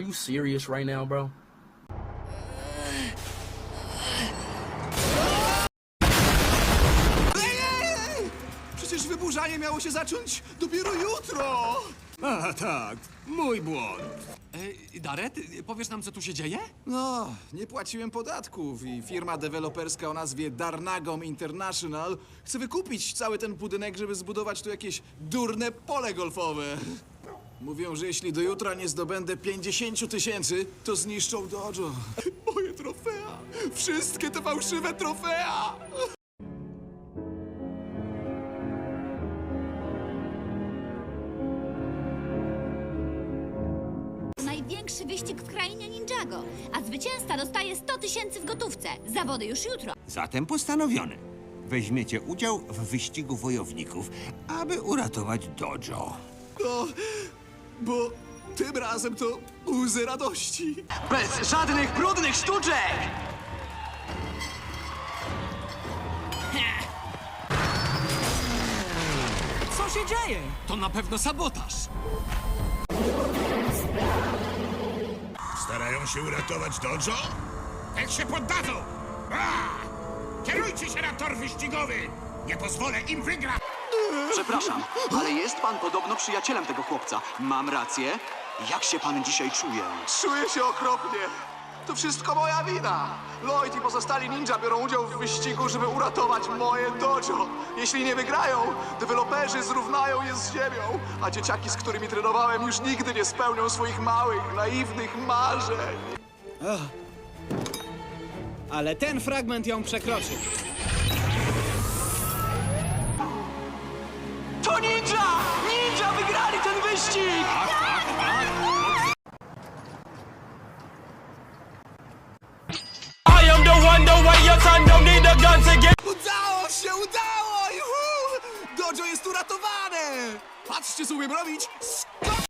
you serious right now, bro? Przecież wyburzanie miało się zacząć dopiero jutro! A tak, mój błąd. Ej, Daret, powiesz nam, co tu się dzieje? No, nie płaciłem podatków i firma deweloperska o nazwie Darnagom International chce wykupić cały ten budynek, żeby zbudować tu jakieś durne pole golfowe. Mówią, że jeśli do jutra nie zdobędę 50 tysięcy, to zniszczą dojo. Moje trofea! Wszystkie te fałszywe trofea! Największy wyścig w krainie Ninjago, a zwycięzca dostaje 100 tysięcy w gotówce. Zawody już jutro. Zatem postanowione. Weźmiecie udział w wyścigu wojowników, aby uratować dojo. No, bo tym razem to łzy radości. Bez żadnych brudnych sztuczek! Co się dzieje? To na pewno sabotaż. Starają się uratować dojo? Jak się poddadzą! A! Kierujcie się na tor wyścigowy! Nie pozwolę im wygrać! Przepraszam, ale jest pan podobno przyjacielem tego chłopca. Mam rację? Jak się pan dzisiaj czuje? Czuję się okropnie. To wszystko moja wina. Lloyd i pozostali ninja biorą udział w wyścigu, żeby uratować moje dojo. Jeśli nie wygrają, deweloperzy zrównają je z ziemią, a dzieciaki, z którymi trenowałem, już nigdy nie spełnią swoich małych, naiwnych marzeń. Ale ten fragment ją przekroczył. To ninja! Ninja wygrali ten wyścig! Udało się, udało! Juhu! Dojo jest uratowane! Patrzcie, co umiem robić! Skok!